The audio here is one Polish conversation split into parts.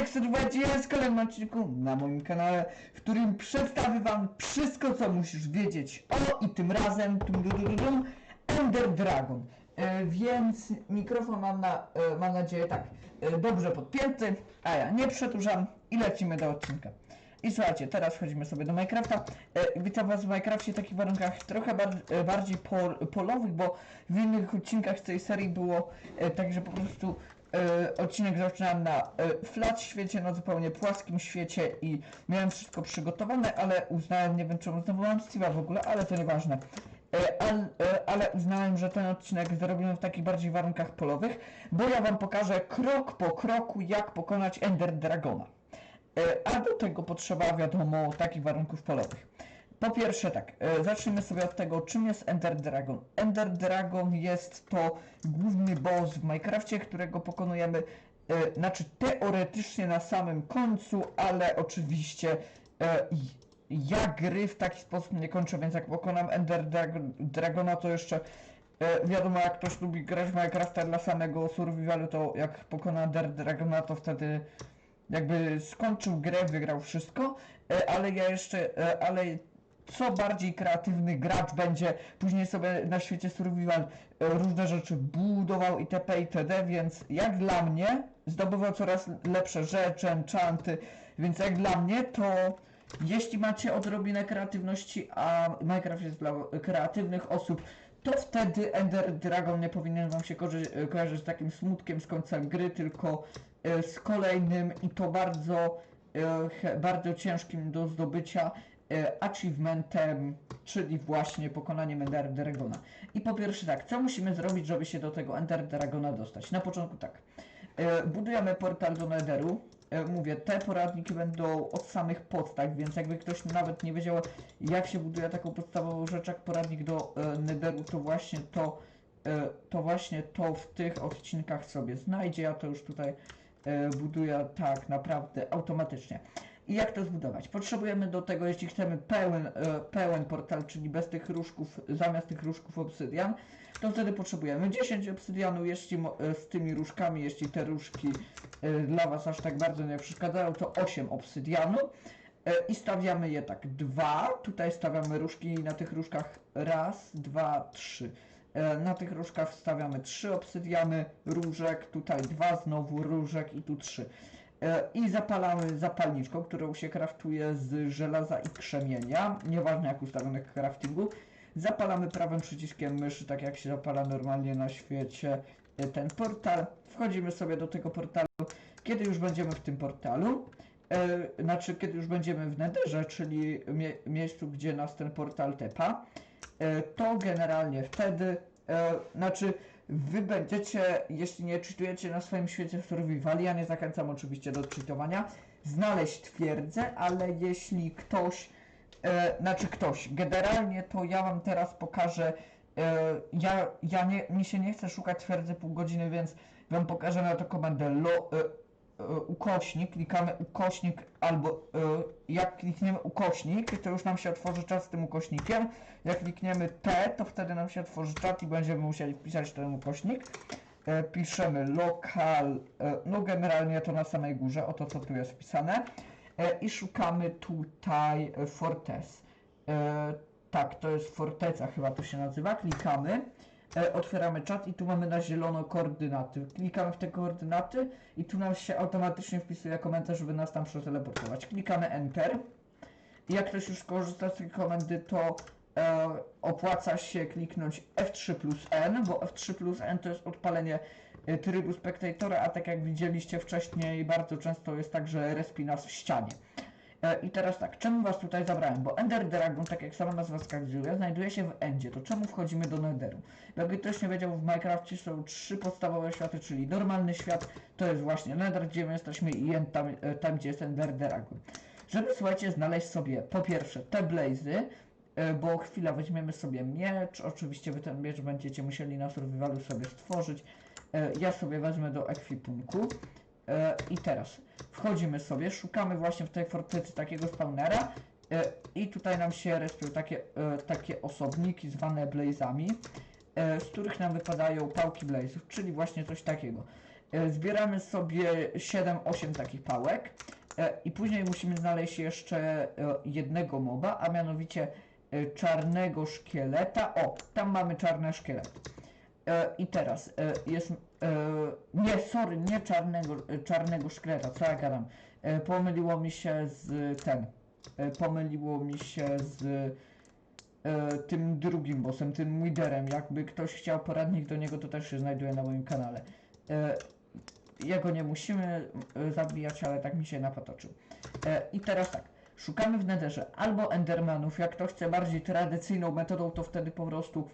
Dexter jest w kolejnym odcinku na moim kanale, w którym przedstawię wam wszystko, co musisz wiedzieć o i tym razem tum, dum, dum, Ender Dragon. E, więc mikrofon mam, na, e, mam nadzieję tak e, dobrze podpięty, a ja nie przedłużam i lecimy do odcinka. I słuchajcie, teraz wchodzimy sobie do Minecrafta. E, witam was w Minecrafcie w takich warunkach trochę bar e, bardziej pol polowych, bo w innych odcinkach z tej serii było e, tak, że po prostu e, odcinek zaczynałem na e, flat świecie, na zupełnie płaskim świecie i miałem wszystko przygotowane, ale uznałem, nie wiem czemu znowu mam Steve'a w ogóle, ale to nieważne. E, al, e, ale uznałem, że ten odcinek zrobimy w takich bardziej warunkach polowych, bo ja wam pokażę krok po kroku, jak pokonać Ender Dragona. E, A do tego potrzeba, wiadomo, takich warunków polowych. Po pierwsze tak, e, zacznijmy sobie od tego, czym jest Ender Dragon. Ender Dragon jest to główny boss w Minecrafcie, którego pokonujemy, e, znaczy teoretycznie na samym końcu, ale oczywiście ja gry w taki sposób nie kończę, więc jak pokonam Ender Drag- Dragona, to jeszcze wiadomo, jak ktoś lubi grać w Minecrafta dla samego survivalu, to jak pokona Ender Dragona, to wtedy jakby skończył grę, wygrał wszystko, e, ale ja jeszcze, e, ale co bardziej kreatywny gracz będzie później sobie na świecie survival e, różne rzeczy budował itp. itd., więc jak dla mnie zdobywał coraz lepsze rzeczy, enchanty, więc jak dla mnie to jeśli macie odrobinę kreatywności, a Minecraft jest dla kreatywnych osób, to wtedy Ender Dragon nie powinien wam się kojarzyć z takim smutkiem z końcem gry, tylko z kolejnym i to bardzo, e, bardzo ciężkim do zdobycia e, achievementem, czyli właśnie pokonaniem Ender Dragona. I po pierwsze tak, co musimy zrobić, żeby się do tego Ender Dragona dostać? Na początku tak, e, budujemy portal do Netheru, E, mówię, te poradniki będą od samych podstaw, więc jakby ktoś nawet nie wiedział jak się buduje taką podstawową rzecz jak poradnik do e, Netheru, to właśnie to, e, to właśnie to w tych odcinkach sobie znajdzie, ja to już tutaj e, buduję tak naprawdę automatycznie. I jak to zbudować? Potrzebujemy do tego, jeśli chcemy pełen, e, pełen portal, czyli bez tych różków, zamiast tych różków obsydian, to wtedy potrzebujemy 10 obsydianu, jeśli e, z tymi różkami, jeśli te różki dla Was aż tak bardzo nie przeszkadzają, to 8 obsydianu. I stawiamy je tak, dwa, tutaj stawiamy różki na tych różkach raz, dwa, trzy. E, Na tych różkach stawiamy trzy obsydiany różek, tutaj dwa znowu różek i tu trzy. E, I zapalamy zapalniczką, którą się kraftuje z żelaza i krzemienia, nieważne jak ustawione craftingu. Zapalamy prawym przyciskiem myszy, tak jak się zapala normalnie na świecie e, ten portal. Wchodzimy sobie do tego portalu, kiedy już będziemy w tym portalu. Znaczy, kiedy już będziemy w Netherze, czyli mie miejscu, gdzie nas ten portal tepa, to generalnie wtedy, e, znaczy, wy będziecie, jeśli nie czytujecie na swoim świecie survival, ja nie zachęcam oczywiście do czytowania, znaleźć twierdzę, ale jeśli ktoś, e, znaczy ktoś, generalnie to ja wam teraz pokażę, e, ja, ja nie, mi się nie chce szukać twierdzy pół godziny, więc wam pokażę na to komendę lo, e, e, ukośnik, klikamy ukośnik albo e, jak klikniemy ukośnik, to już nam się otworzy czat z tym ukośnikiem. Jak klikniemy T, to wtedy nam się otworzy czat i będziemy musieli wpisać ten ukośnik. E, piszemy lokal, e, no generalnie to na samej górze, oto co tu jest wpisane. E, I szukamy tutaj e, Fortes. E, tak, to jest forteca chyba to się nazywa. Klikamy. E, otwieramy czat i tu mamy na zielono koordynaty. Klikamy w te koordynaty i tu nam się automatycznie wpisuje komentarz, żeby nas tam przeteleportować. Klikamy Enter. I jak ktoś już skorzysta z tej komendy, to e, opłaca się kliknąć F3 plus N, bo F3 plus N to jest odpalenie e, trybu spektatora, a tak jak widzieliście wcześniej, bardzo często jest tak, że respi nas w ścianie. E, I teraz tak, czemu was tutaj zabrałem? Bo Ender Dragon, tak jak sama nazwa wskazuje, znajduje się w Endzie. To czemu wchodzimy do Netheru? Jakby ktoś nie wiedział, w Minecrafcie są trzy podstawowe światy, czyli normalny świat, to jest właśnie Nether, gdzie my jesteśmy i End, tam, e, tam gdzie jest Ender Dragon. Żeby, słuchajcie, znaleźć sobie po pierwsze te blazy, e, bo chwila weźmiemy sobie miecz, oczywiście wy ten miecz będziecie musieli na survivalu sobie stworzyć. Ja sobie wezmę do ekwipunku. I teraz wchodzimy sobie, szukamy właśnie w tej fortecy takiego spawnera e, i tutaj nam się rejestrują takie, e, takie osobniki zwane blazami, e, z których nam wypadają pałki blazów, czyli właśnie coś takiego. Zbieramy sobie 7-8 takich pałek i później musimy znaleźć jeszcze jednego moba, a mianowicie czarnego szkieleta. O, tam mamy czarny szkielet. E, I teraz e, jest. E, nie, sorry, nie czarnego, czarnego szkieleta, co ja gadam. Pomyliło mi się z ten. Pomyliło mi się z tym drugim bossem, tym Widerem. Jakby ktoś chciał poradnik do niego, to też się znajduje na moim kanale. Jego nie musimy zabijać, ale tak mi się napatoczył. I teraz tak. Szukamy w Netherze albo Endermanów, jak to chce bardziej tradycyjną metodą, to wtedy po prostu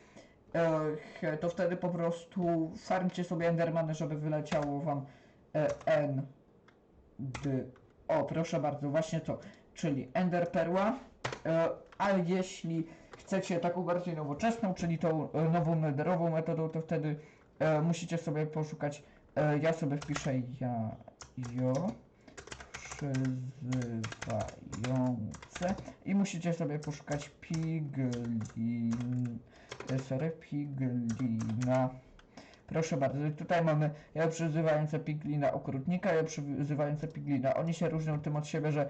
to wtedy po prostu farmcie sobie Endermany, żeby wyleciało wam e, N D. O, proszę bardzo, właśnie to, czyli Ender Perła, e, a jeśli chcecie taką bardziej nowoczesną, czyli tą e, nową netherową metodą, to wtedy e, musicie sobie poszukać, e, ja sobie wpiszę ja, jo, przyzywające i musicie sobie poszukać piglin, sorry, piglina. Proszę bardzo, tutaj mamy ja przyzywające piglina okrutnika, ja przyzywające piglina. Oni się różnią tym od siebie, że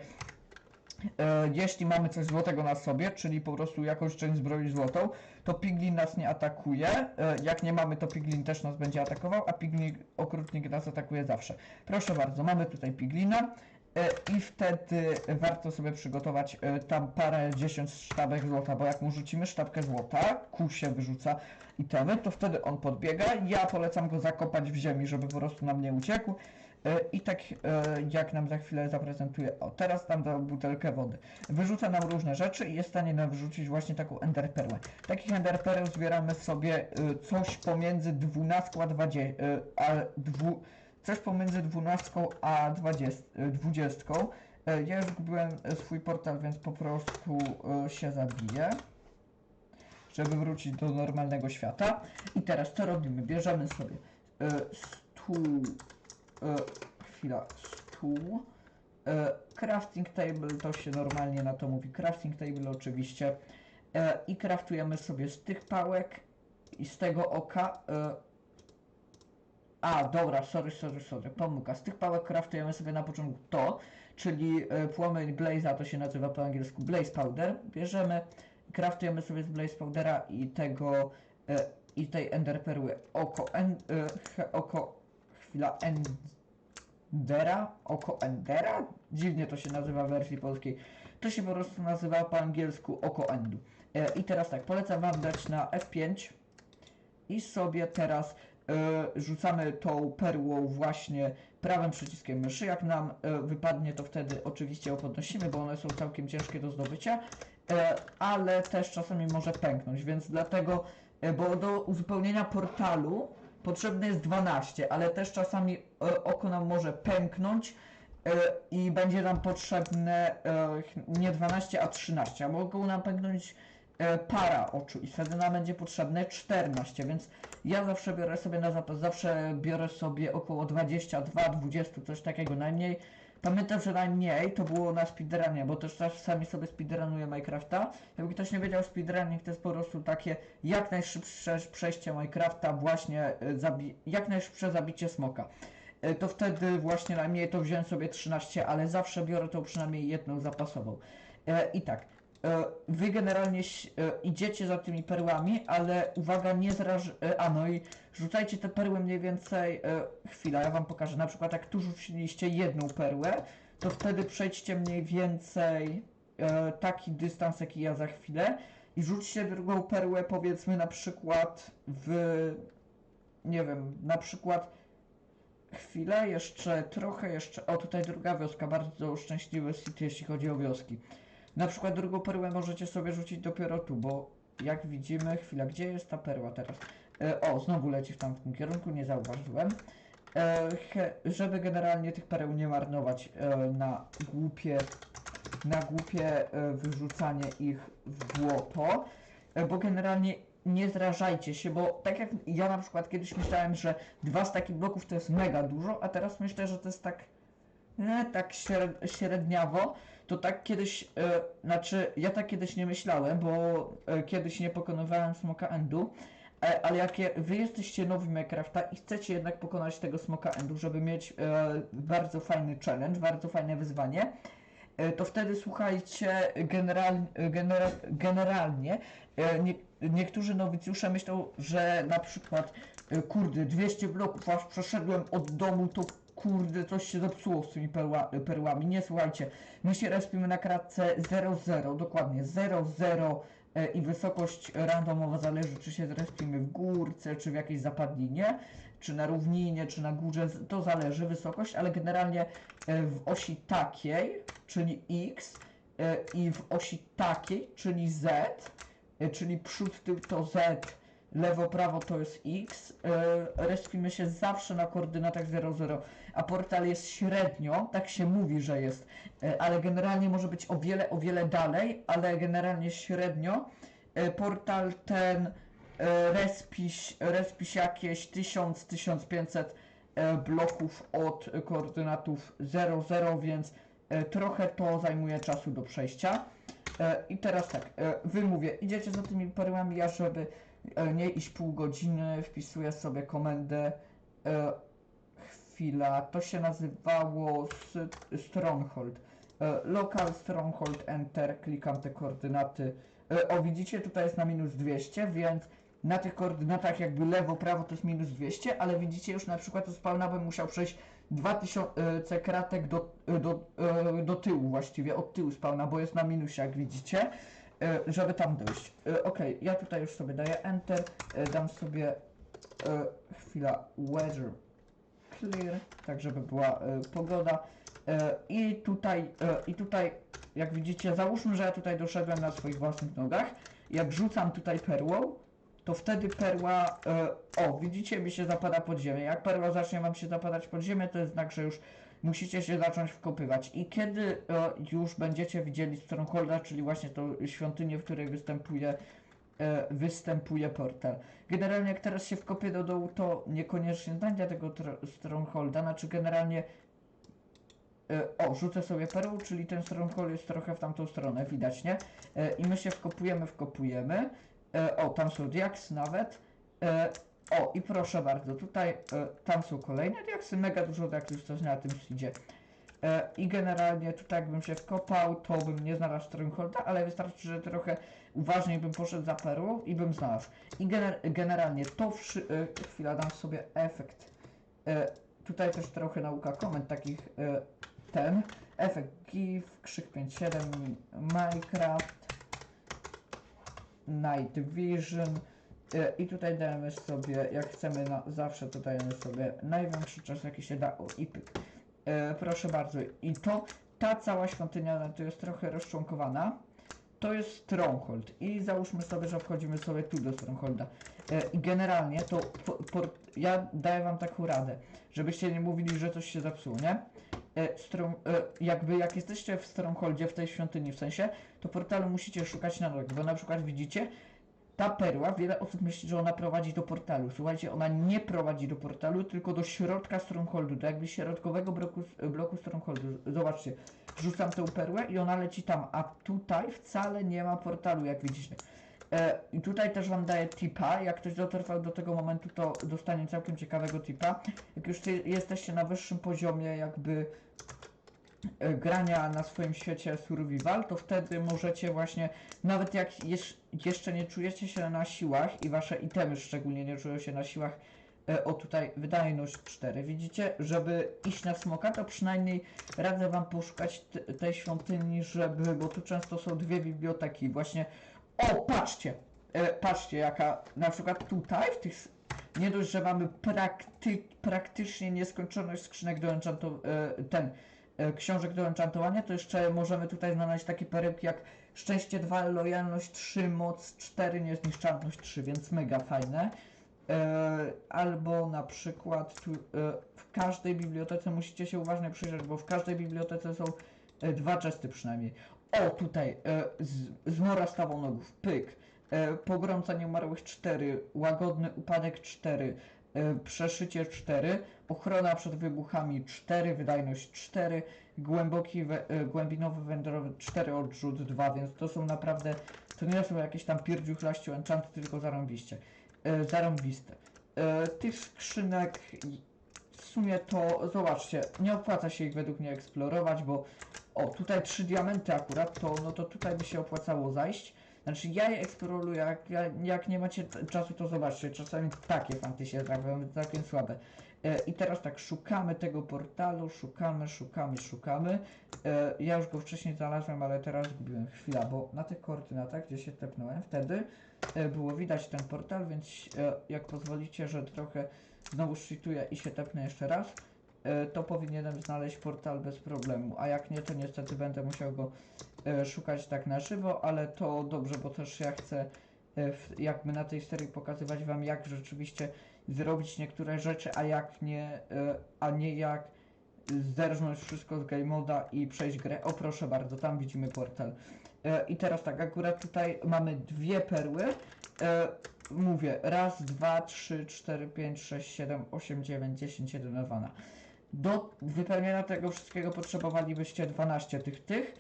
e, jeśli mamy coś złotego na sobie, czyli po prostu jakąś część zbroi złotą, to piglin nas nie atakuje. E, jak nie mamy, to piglin też nas będzie atakował, a piglin okrutnik nas atakuje zawsze. Proszę bardzo, mamy tutaj piglina. E, I wtedy warto sobie przygotować e, tam parę dziesiąt sztabek złota, bo jak mu rzucimy sztabkę złota, kół się wyrzuca itemy, to wtedy on podbiega. Ja polecam go zakopać w ziemi, żeby po prostu nam nie uciekł. E, I tak jak nam za chwilę zaprezentuję, o teraz nam da butelkę wody. Wyrzuca nam różne rzeczy i jest w stanie nam wyrzucić właśnie taką enderperłę. Takich enderpereł zbieramy sobie coś pomiędzy 12 a 20, e, a dwu, coś pomiędzy 12 a 20. e, 20. E, Ja już zgubiłem e, swój portal, więc po prostu e, się zabiję żeby wrócić do normalnego świata. I teraz co robimy? Bierzemy sobie stół, chwila, stół, crafting table, to się normalnie na to mówi, crafting table oczywiście, i craftujemy sobie z tych pałek i z tego oka, a, dobra, sorry, sorry, sorry, pomyłka. Z tych pałek craftujemy sobie na początku to, czyli e, płomień Blaze'a, to się nazywa po angielsku Blaze Powder. Bierzemy, craftujemy sobie z Blaze Powdera i tego, e, i tej Ender Perły oko, en, e, oko, chwila, Endera, oko Endera? Dziwnie to się nazywa w wersji polskiej. To się po prostu nazywa po angielsku oko Endu. I teraz tak, polecam wam dać na F5 i sobie teraz rzucamy tą perłą właśnie prawym przyciskiem myszy. Jak nam e, wypadnie, to wtedy oczywiście ją podnosimy, bo one są całkiem ciężkie do zdobycia, e, ale też czasami może pęknąć, więc dlatego, e, bo do uzupełnienia portalu potrzebne jest 12, ale też czasami e, oko nam może pęknąć e, i będzie nam potrzebne e, nie 12, a 13, a mogą nam pęknąć e, para oczu i wtedy nam będzie potrzebne 14, więc ja zawsze biorę sobie na zapas, zawsze biorę sobie około 22, 20, coś takiego najmniej. Pamiętam, że najmniej to było na speedrunie, bo też czasami sobie speedrunuję Minecrafta. Jakby ktoś nie wiedział, speedrunning to jest po prostu takie jak najszybsze przejście Minecrafta, właśnie e, jak najszybsze zabicie smoka. E, To wtedy właśnie najmniej to wziąłem sobie 13, ale zawsze biorę tą przynajmniej jedną zapasową. E, I tak, e, wy generalnie e, idziecie za tymi perłami, ale uwaga, nie zraż... e, A no i rzucajcie te perły mniej więcej... e, Chwila, ja wam pokażę. Na przykład jak tu rzuciliście jedną perłę, to wtedy przejdźcie mniej więcej e, taki dystans, jaki ja za chwilę i rzućcie drugą perłę powiedzmy na przykład w... Nie wiem, na przykład chwilę, jeszcze trochę, jeszcze... O, tutaj druga wioska, bardzo szczęśliwy city, jeśli chodzi o wioski. Na przykład drugą perłę możecie sobie rzucić dopiero tu, bo jak widzimy, chwila, gdzie jest ta perła teraz? E, o, znowu leci w tamtym kierunku, nie zauważyłem. E, he, żeby generalnie tych pereł nie marnować e, na głupie, na głupie e, wyrzucanie ich w błoto, e, bo generalnie nie zrażajcie się, bo tak jak ja na przykład kiedyś myślałem, że dwa staki bloków to jest mega dużo, a teraz myślę, że to jest tak, e, tak śred, średniawo, to tak kiedyś, e, znaczy ja tak kiedyś nie myślałem, bo e, kiedyś nie pokonywałem smoka endu, E, ale jak je, wy jesteście nowi Minecrafta i chcecie jednak pokonać tego smoka endu, żeby mieć e, bardzo fajny challenge, bardzo fajne wyzwanie, to wtedy słuchajcie, general, genera, generalnie nie, niektórzy nowicjusze myślą, że na przykład kurde, 200 bloków aż przeszedłem od domu, to kurde, coś się zepsuło z tymi perła, perłami. Nie, słuchajcie, my się respimy na kratce 00, dokładnie 00 e, i wysokość randomowa zależy, czy się zrespimy w górce, czy w jakiejś zapadlinie, czy na równinie, czy na górze, to zależy wysokość, ale generalnie e, w osi takiej, czyli x e, i w osi takiej, czyli z, czyli przód, tył to z, lewo, prawo to jest x, e, respimy się zawsze na koordynatach 00, a portal jest średnio, tak się mówi, że jest, e, ale generalnie może być o wiele, o wiele dalej, ale generalnie średnio e, portal ten respiś, respiś jakieś 1000-1500 e, bloków od koordynatów 00, więc e, trochę to zajmuje czasu do przejścia. I teraz tak, wy mówię, idziecie za tymi perłami, ja żeby e, nie iść pół godziny, wpisuję sobie komendę e, chwila, to się nazywało Stronghold. E, Local Stronghold Enter, klikam te koordynaty. E, O, widzicie, tutaj jest na minus 200, więc na tych koordynatach jakby lewo, prawo to jest minus 200, ale widzicie już na przykład to spawna bym musiał przejść 2000 kratek do, e, do, e, do tyłu właściwie, od tyłu spawna, bo jest na minusie jak widzicie, e, żeby tam dojść. E, Ok, ja tutaj już sobie daję Enter, e, dam sobie e, chwila weather clear, tak żeby była e, pogoda. E, I tutaj, e, i tutaj, jak widzicie, załóżmy, że ja tutaj doszedłem na swoich własnych nogach. Jak rzucam tutaj perłą, to wtedy perła, e, o, widzicie, mi się zapada pod ziemię. Jak perła zacznie wam się zapadać pod ziemię, to jest znak, że już musicie się zacząć wkopywać. I kiedy e, już będziecie widzieli Strongholda, czyli właśnie tą świątynię, w której występuje e, występuje portal. Generalnie jak teraz się wkopię do dołu, to niekoniecznie znajdę tego tr- Strongholda, znaczy generalnie e, o, rzucę sobie perłą, czyli ten Stronghold jest trochę w tamtą stronę, widać, nie? I my się wkopujemy, wkopujemy. O, tam są diaksy nawet. O, i proszę bardzo, tutaj, e, tam są kolejne diaksy, mega dużo diaksów coś na tym idzie. E, I generalnie tutaj jakbym się wkopał, to bym nie znalazł Strongholda, ale wystarczy, że trochę uważniej bym poszedł za perłą i bym znalazł. I gener generalnie to wszy... E, chwila, dam sobie efekt. E, tutaj też trochę nauka komend takich e, ten. Efekt GIF, krzyk 57, Minecraft, Night Vision. E, I tutaj dajemy sobie, jak chcemy na zawsze, to dajemy sobie największy czas, jaki się da. O, i pyk. E, proszę bardzo. I to, ta cała świątynia no, to jest trochę rozczłonkowana. To jest Stronghold. I załóżmy sobie, że wchodzimy sobie tu do Strongholda. E, I generalnie to po, po, ja daję wam taką radę, żebyście nie mówili, że coś się zepsuło, nie? Strong, jakby jak jesteście w Strongholdzie, w tej świątyni w sensie, to portalu musicie szukać na drogę, bo na przykład widzicie, ta perła, wiele osób myśli, że ona prowadzi do portalu. Słuchajcie, ona nie prowadzi do portalu, tylko do środka Strongholdu, do jakby środkowego bloku, bloku Strongholdu. Zobaczcie, rzucam tę perłę i ona leci tam, a tutaj wcale nie ma portalu, jak widzicie. E, I tutaj też wam daję tipa, jak ktoś dotrwał do tego momentu, to dostanie całkiem ciekawego tipa. Jak już jesteście na wyższym poziomie jakby grania na swoim świecie survival, to wtedy możecie właśnie, nawet jak jeszcze nie czujecie się na siłach i wasze itemy szczególnie nie czują się na siłach, e, o tutaj wydajność 4, widzicie, żeby iść na smoka, to przynajmniej radzę wam poszukać tej świątyni, żeby, bo tu często są dwie biblioteki, właśnie, o, patrzcie, e, patrzcie, jaka, na przykład tutaj, w tych, nie dość, że mamy prakty, praktycznie nieskończoność skrzynek do enchantu, e, ten, e, książek do enchantowania, to jeszcze możemy tutaj znaleźć takie perełki jak szczęście 2, lojalność 3, moc 4, niezniszczalność 3, więc mega fajne. E, albo na przykład tu, e, w każdej bibliotece musicie się uważnie przyjrzeć, bo w każdej bibliotece są e, dwa czesty przynajmniej. O, tutaj e, z, zmora stawonogów, pyk. E, pogromca nieumarłych 4, łagodny upadek 4, e, przeszycie 4, ochrona przed wybuchami 4, wydajność 4, głęboki, we, e, głębinowy wędrowy 4, odrzut 2, więc to są naprawdę, to nie są jakieś tam pierdziuchlaściu enchanty, tylko zarąbiście. e, zarąbiste. E, tych skrzynek w sumie to zobaczcie, nie opłaca się ich według mnie eksplorować, bo o, tutaj trzy diamenty akurat, to no to tutaj by się opłacało zajść. Znaczy ja je eksploruję, jak, ja- jak nie macie czasu to zobaczcie, czasami takie fanty się trafią, całkiem słabe. E, I teraz tak, szukamy tego portalu, szukamy, szukamy, szukamy. E, ja już go wcześniej znalazłem, ale teraz zgubiłem chwila, bo na tych koordynatach, gdzie się tepnąłem wtedy, e, było widać ten portal, więc e, jak pozwolicie, że trochę znowu cheatuję i się tepnę jeszcze raz, e, to powinienem znaleźć portal bez problemu, a jak nie, to niestety będę musiał go szukać tak na żywo, ale to dobrze, bo też ja chcę e, w- jakby na tej serii pokazywać wam, jak rzeczywiście zrobić niektóre rzeczy, a jak nie, e, a nie jak zerżnąć wszystko z game moda i przejść grę. O proszę bardzo, tam widzimy portal. E, I teraz tak, akurat tutaj mamy dwie perły. E, mówię, raz, dwa, trzy, cztery, pięć, sześć, siedem, osiem, dziewięć, dziesięć, jeden, dwana. Do wypełnienia tego wszystkiego potrzebowalibyście 12 tych tych.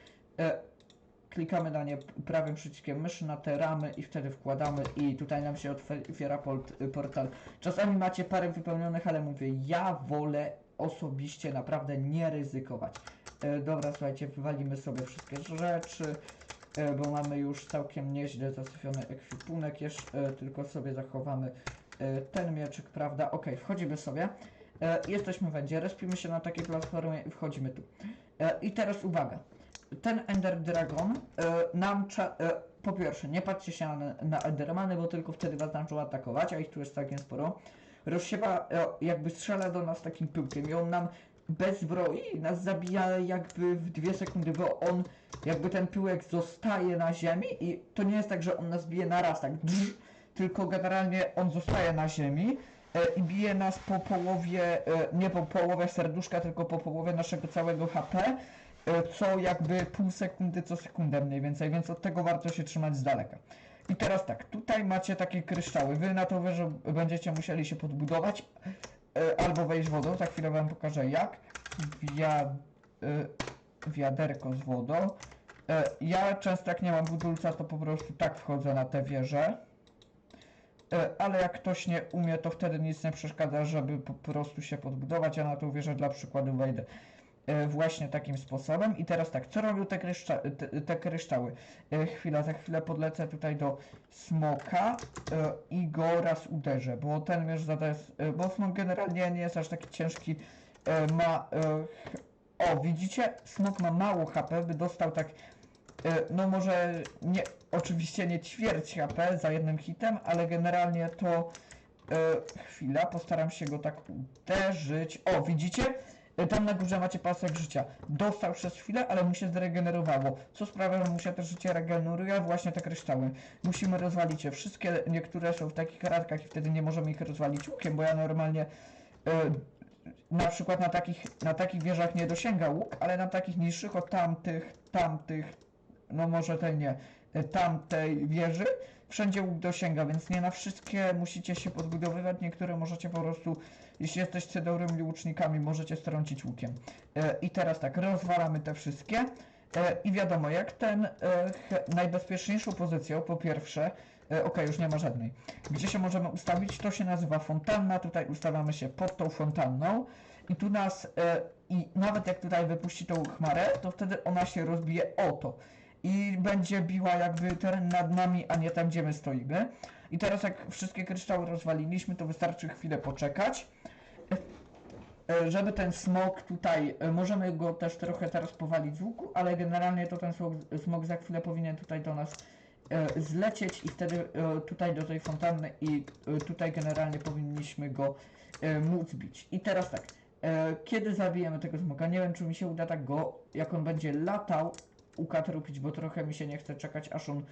Klikamy na nie prawym przyciskiem myszy na te ramy i wtedy wkładamy i tutaj nam się otwiera port, portal. Czasami macie parę wypełnionych, ale mówię, ja wolę osobiście naprawdę nie ryzykować. E, dobra, słuchajcie, wywalimy sobie wszystkie rzeczy, e, bo mamy już całkiem nieźle zasyfiony ekwipunek, jeszcze e, tylko sobie zachowamy e, ten mieczyk, prawda? Ok, wchodzimy sobie. E, jesteśmy w Endzie, respimy się na takiej platformie i wchodzimy tu. E, I teraz uwaga. Ten Ender Dragon e, nam e, po pierwsze, nie patrzcie się na, na Endermany, bo tylko wtedy was zaczną atakować, a ich tu jest całkiem sporo. Rozsiewa, e, jakby strzela do nas takim pyłkiem i on nam bez zbroi nas zabija jakby w dwie sekundy, bo on jakby ten pyłek zostaje na ziemi i to nie jest tak, że on nas bije na raz, tak drz, tylko generalnie on zostaje na ziemi i bije nas po połowie, nie po połowie serduszka, tylko po połowie naszego całego HP, e, co jakby pół sekundy co sekundę mniej więcej, więc od tego warto się trzymać z daleka. I teraz tak, tutaj macie takie kryształy, wy na to że będziecie musieli się podbudować e, albo wejść wodą, za chwilę wam pokażę jak. Wia, e, wiaderko z wodą. E, ja często jak nie mam budulca, to po prostu tak wchodzę na tę wieżę. E, ale jak ktoś nie umie, to wtedy nic nie przeszkadza, żeby po prostu się podbudować. Ja na tą wieżę dla przykładu wejdę e, właśnie takim sposobem. I teraz tak, co robią te, kryszcza te, te kryształy? E, chwila, za chwilę podlecę tutaj do smoka e, i go raz uderzę, bo ten mierz zadaje, e, bo smok generalnie nie jest aż taki ciężki, e, ma, e, o widzicie, smok ma mało HP, by dostał tak, e, no może nie, oczywiście nie ćwierć HP za jednym hitem, ale generalnie to, e, chwila, postaram się go tak uderzyć, o widzicie, E, tam na górze macie pasek życia. Dostał przez chwilę, ale mu się zregenerowało. Co sprawia, że mu się też życie regeneruje, właśnie te kryształy. Musimy rozwalić je wszystkie. Niektóre są w takich radkach i wtedy nie możemy ich rozwalić łukiem, bo ja normalnie e, na przykład na takich, na takich wieżach nie dosięga łuk, ale na takich niższych od tamtych, tamtych, no może tej nie, e, tamtej wieży, wszędzie łuk dosięga, więc nie na wszystkie musicie się podbudowywać, niektóre możecie po prostu, jeśli jesteście dobrymi łucznikami, możecie strącić łukiem. E, I teraz tak, rozwalamy te wszystkie. E, I wiadomo, jak ten e, najbezpieczniejszą pozycją, po pierwsze, ok, już nie ma żadnej, gdzie się możemy ustawić, to się nazywa fontanna, tutaj ustawiamy się pod tą fontanną. I tu nas, i nawet jak tutaj wypuści tą chmarę, to wtedy ona się rozbije o to i będzie biła jakby teren nad nami, a nie tam, gdzie my stoimy. I teraz jak wszystkie kryształy rozwaliliśmy, to wystarczy chwilę poczekać. E, Żeby ten smok tutaj, e, możemy go też trochę teraz powalić z łuku, ale generalnie to ten smok, smok za chwilę powinien tutaj do nas e, zlecieć i wtedy tutaj do tej fontanny i tutaj generalnie powinniśmy go móc bić. I teraz tak, kiedy zabijemy tego smoka, nie wiem czy mi się uda tak go, jak on będzie latał, ukatrupić, bo trochę mi się nie chce czekać aż on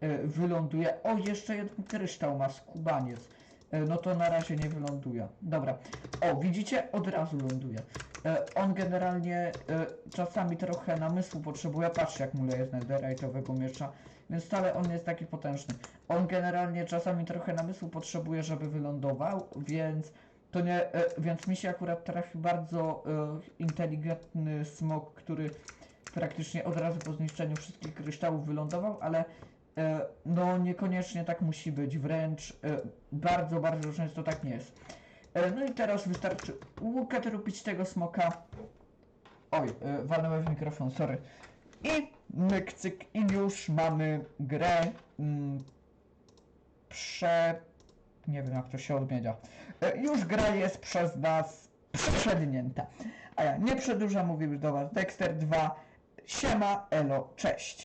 e, wyląduje. O, jeszcze jeden kryształ ma skubaniec. E, No to na razie nie wyląduje. Dobra. O, widzicie? Od razu ląduje. E, on generalnie czasami trochę namysłu potrzebuje. Patrzcie jak mu leje z netherite'owego miecza. Więc wcale on nie jest taki potężny. On generalnie czasami trochę namysłu potrzebuje, żeby wylądował, więc to nie, więc mi się akurat trafił bardzo inteligentny smok, który praktycznie od razu po zniszczeniu wszystkich kryształów wylądował, ale E, no niekoniecznie tak musi być, wręcz e, bardzo, bardzo często tak nie jest. E, no i teraz wystarczy łukę trupić tego smoka. Oj, walnąłem w mikrofon, sorry. I myk, cyk, i już mamy grę mm, prze... nie wiem jak to się odmienia. Już gra jest przez nas przeprzednięta. A ja nie przedłużam, mówił do was Dexter 2. Siema, elo, cześć.